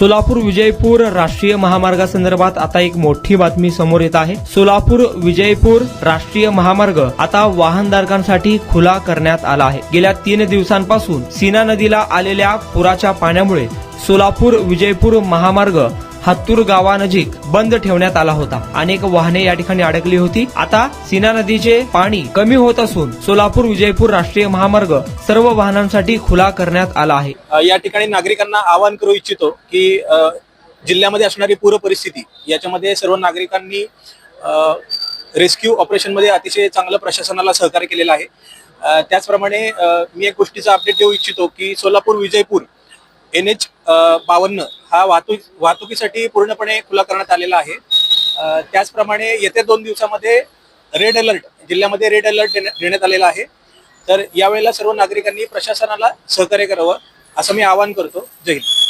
सोलापूर विजयपूर राष्ट्रीय महामार्गासंदर्भात आता एक मोठी बातमी समोर येत आहे. सोलापूर विजयपूर राष्ट्रीय महामार्ग आता वाहनधारकांसाठी खुला करण्यात आला आहे. गेल्या तीन दिवसांपासून सीना नदीला आलेल्या पुराच्या पाण्यामुळे सोलापूर विजयपूर महामार्ग हत्तूर गावानजीक बंद ठेवण्यात आला होता. अनेक वाहने या ठिकाणी अडकली होती. आता सीना नदीचे पाणी कमी होत असून सोलापूर विजयपूर राष्ट्रीय महामार्ग सर्व वाहनांसाठी खुला करण्यात आला आहे. या ठिकाणी नागरिकांना आवाहन करू इच्छितो की जिल्ह्यामध्ये असणारी पूर परिस्थिती याच्यामध्ये सर्व नागरिकांनी रेस्क्यू ऑपरेशनमध्ये अतिशय चांगलं प्रशासनाला सहकार्य केलेलं आहे. त्याचप्रमाणे मी एक गोष्टीचा अपडेट देऊ इच्छितो की सोलापूर विजयपूर एन एच बावन्न हा वाहतूक वाहतुकीसाठी पूर्णपणे खुला करण्यात आलेला आहे. त्याचप्रमाणे येत्या दोन दिवसामध्ये रेड अलर्ट जिल्ह्यामध्ये रेड अलर्ट देण्यात आलेला आहे. तर यावेळेला सर्व नागरिकांनी प्रशासनाला सहकार्य करावं असं मी आवाहन करतो. जय हिंद.